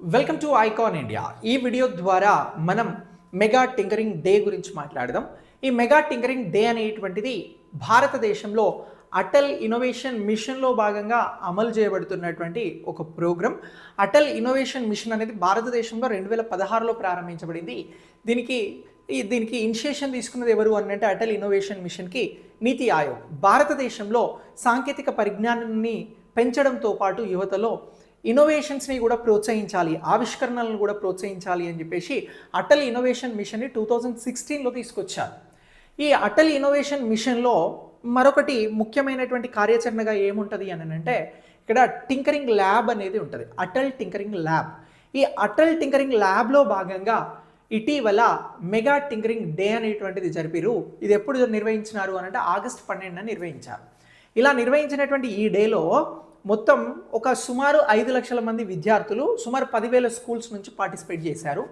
Welcome to icon India ఈ video ద్వారా మనం మెగా టింకరింగ్ డే గురించి మాట్లాడదాం. ఈ మెగా టింకరింగ్ డే అనేటువంటిది భారతదేశంలో అటల్ ఇన్నోవేషన్ మిషన్లో భాగంగా అమలు చేయబడుతున్నటువంటి ఒక ప్రోగ్రామ్ అటల్ ఇన్నోవేషన్ మిషన్ అనేది భారతదేశంలో రెండు వేల పదహారులో ప్రారంభించబడింది. దీనికి దీనికి ఇనిషియేషన్ తీసుకున్నది ఎవరు అని అంటే అటల్ ఇన్నోవేషన్ మిషన్కి నీతి ఆయోగ్. భారతదేశంలో సాంకేతిక పరిజ్ఞానాన్ని పెంచడంతో పాటు యువతలో ఇన్నోవేషన్స్ని కూడా ప్రోత్సహించాలి ఆవిష్కరణలను కూడా ప్రోత్సహించాలి అని చెప్పేసి అటల్ ఇన్నోవేషన్ మిషన్ని టూ థౌజండ్ సిక్స్టీన్లో తీసుకొచ్చారు. ఈ అటల్ ఇన్నోవేషన్ మిషన్లో మరొకటి ముఖ్యమైనటువంటి కార్యాచరణగా ఏముంటుంది అని అంటే ఇక్కడ టింకరింగ్ ల్యాబ్ అనేది ఉంటుంది అటల్ టింకరింగ్ ల్యాబ్ ఈ అటల్ టింకరింగ్ ల్యాబ్లో భాగంగా ఇటీవల మెగా టింకరింగ్ డే అనేటువంటిది జరిపిరు. ఇది ఎప్పుడు నిర్వహించినారు అని అంటే ఆగస్ట్ పన్నెండున నిర్వహించారు. ఇలా నిర్వహించినటువంటి ఈ డేలో మొత్తం ఒక సుమారు ఐదు లక్షల మంది విద్యార్థులు సుమారు పదివేల స్కూల్స్ నుంచి పార్టిసిపేట్ చేశారు.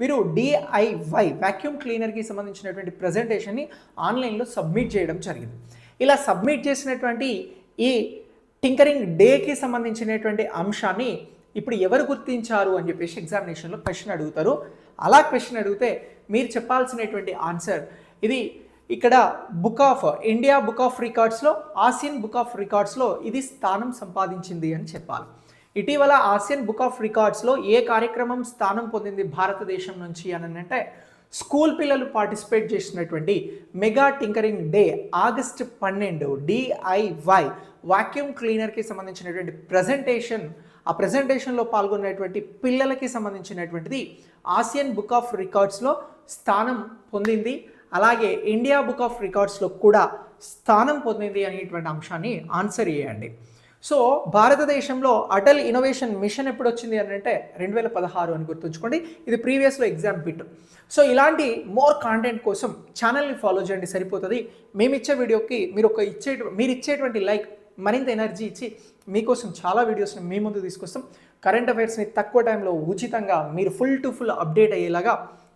మీరు డిఐవై వాక్యూమ్ క్లీనర్కి సంబంధించినటువంటి ప్రజెంటేషన్ని ఆన్లైన్లో సబ్మిట్ చేయడం జరిగింది. ఇలా సబ్మిట్ చేసినటువంటి ఈ టింకరింగ్ డేకి సంబంధించినటువంటి అంశాన్ని ఇప్పుడు ఎవరు గుర్తించారు అని చెప్పేసి ఎగ్జామినేషన్లో క్వశ్చన్ అడుగుతారు. అలా క్వశ్చన్ అడిగితే మీరు చెప్పాల్సినటువంటి ఆన్సర్ ఇది ఇక్కడ book of India book of రికార్డ్స్లో Asian book of రికార్డ్స్లో ఇది స్థానం సంపాదించింది అని చెప్పాలి. ఇటీవల ఆసియన్ బుక్ ఆఫ్ రికార్డ్స్లో ఏ కార్యక్రమం స్థానం పొందింది భారతదేశం నుంచి అని అంటే స్కూల్ పిల్లలు పార్టిసిపేట్ చేసినటువంటి మెగా టింకరింగ్ డే ఆగస్ట్ పన్నెండు డిఐవై వాక్యూమ్ క్లీనర్కి సంబంధించినటువంటి ప్రజెంటేషన్ ఆ ప్రజెంటేషన్లో పాల్గొన్నటువంటి పిల్లలకి సంబంధించినటువంటిది ఆసియన్ బుక్ ఆఫ్ రికార్డ్స్లో స్థానం పొందింది. అలాగే ఇండియా బుక్ ఆఫ్ రికార్డ్స్లో కూడా స్థానం పొందింది అనేటువంటి అంశాన్ని ఆన్సర్ చేయండి. సో భారతదేశంలో అటల్ ఇన్నోవేషన్ మిషన్ ఎప్పుడు వచ్చింది అని అంటే రెండు వేల పదహారు అని గుర్తుంచుకోండి. ఇది ప్రీవియస్లో ఎగ్జామ్ బిట్. సో ఇలాంటి మోర్ కాంటెంట్ కోసం ఛానల్ని ఫాలో చేయండి సరిపోతుంది. మేము ఇచ్చే వీడియోకి మీరు ఒక ఇచ్చే మీరు ఇచ్చేటువంటి లైక్ మరింత ఎనర్జీ ఇచ్చి మీకోసం చాలా వీడియోస్ని మీ ముందు తీసుకొస్తాం. కరెంట్ అఫైర్స్ని తక్కువ టైంలో ఉచితంగా మీరు ఫుల్ టు ఫుల్ అప్డేట్ అయ్యేలాగా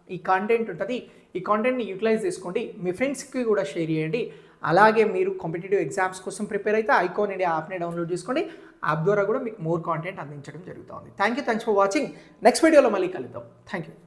ఈ కాంటెంట్ ఉంటుంది. ఈ కాంటెంట్ని యూటిలైజ్ చేసుకోండి. మీ ఫ్రెండ్స్కి కూడా షేర్ చేయండి. అలాగే మీరు కాంపిటేటివ్ ఎగ్జామ్స్ కోసం ప్రిపేర్ అయితే ఐకాన్ ఇండియా యాప్ని డౌన్లోడ్ చేసుకోండి. యాప్ ద్వారా కూడా మీకు మోర్ కాంటెంట్ అందించడం జరుగుతుంది. Thank you thanks for watching next వీడియోలో మళ్ళీ కలుద్దాం. Thank you